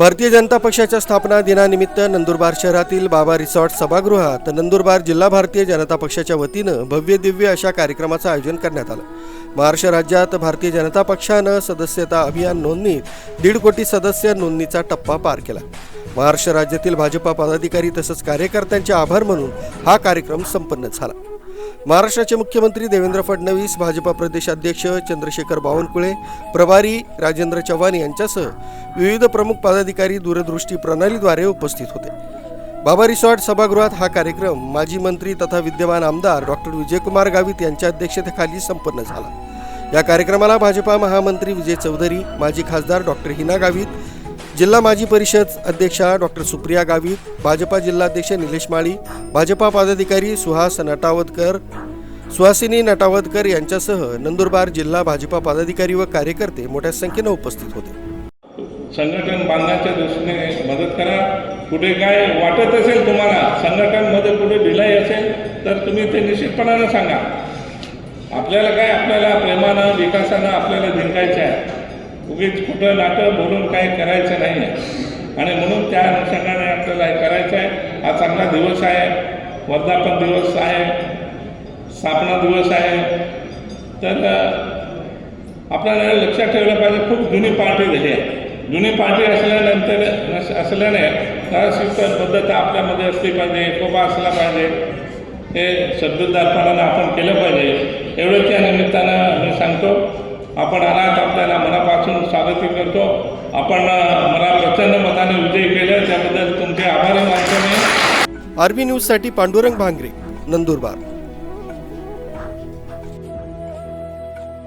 भारतीय जनता पक्षाच्या स्थापना दिनानिमित्त नंदुरबार शहरातील बाबा रिसॉर्ट सभागृहात नंदुरबार जिल्हा भारतीय जनता पक्षाच्या वतीनं भव्य दिव्य अशा कार्यक्रमाचं आयोजन करण्यात आलं. महाराष्ट्र राज्यात भारतीय जनता पक्षानं सदस्यता अभियान नोंदणीत दीड कोटी सदस्य नोंदणीचा टप्पा पार केला. महाराष्ट्र राज्यातील भाजपा पदाधिकारी तसंच कार्यकर्त्यांचे आभार म्हणून हा कार्यक्रम संपन्न झाला. महाराष्ट्राचे मुख्यमंत्री देवेंद्र फडणवीस भाजपा प्रदेशाध्यक्ष चंद्रशेखर बावनकुळे प्रभारी राजेंद्र चव्हाण यांच्यासह विविध प्रमुख पदाधिकारी दूरदृष्टी प्रणालीद्वारे उपस्थित होते. बाबा रिसॉर्ट सभागृहात हा कार्यक्रम माजी मंत्री तथा विद्यमान आमदार डॉक्टर विजयकुमार गावित यांच्या अध्यक्षतेखाली संपन्न झाला. या कार्यक्रमाला भाजपा महामंत्री विजय चौधरी माजी खासदार डॉक्टर हिना गावित जिल्हा माजी परिषद अध्यक्षा डॉक्टर सुप्रिया गावित भाजपा जिल्हाध्यक्ष निलेश माळी भाजपा पदाधिकारी सुहास नटावतकर सुहासिनी नटावतकर यांच्यासह नंदुरबार जिल्हा भाजपा पदाधिकारी व कार्यकर्ते मोठ्या संख्येनं उपस्थित होते. संघटन बांधण्याच्या दृष्टीने मदत करा. कुठे काय वाटत असेल तुम्हाला संघटनमध्ये कुठे ढिलाई असेल तर तुम्ही ते निश्चितपणानं सांगा. आपल्याला काय आपल्याला प्रेमानं विकासानं आपल्याला जिंकायचं आहे? उगीच कुठं नाटं बोलून काही करायचं नाही आहे आणि म्हणून त्या अनुषंगाने आपल्याला हे करायचं आहे. हा चांगला दिवस आहे. वर्धापन दिवस आहे. स्थापना दिवस आहे. तर आपल्याला लक्षात ठेवलं पाहिजे. खूप जुनी पार्टी झाली आहे. जुनी पार्टी असल्यानंतर असल्याने शिस्त पद्धत आपल्यामध्ये असली पाहिजे. एकोबा असला पाहिजे. हे शब्ददारपणानं आपण केलं पाहिजे. एवढंच या निमित्तानं मी सांगतो. आपण अनाथ आपल्याला मनापासून स्वागत करतो. आपण मला प्रचंड मताने विजय केलं. त्याबद्दल तुमचे आभारी मानतो मी. आरबी न्यूजसाठी पांडुरंग भांगरे नंदुरबार.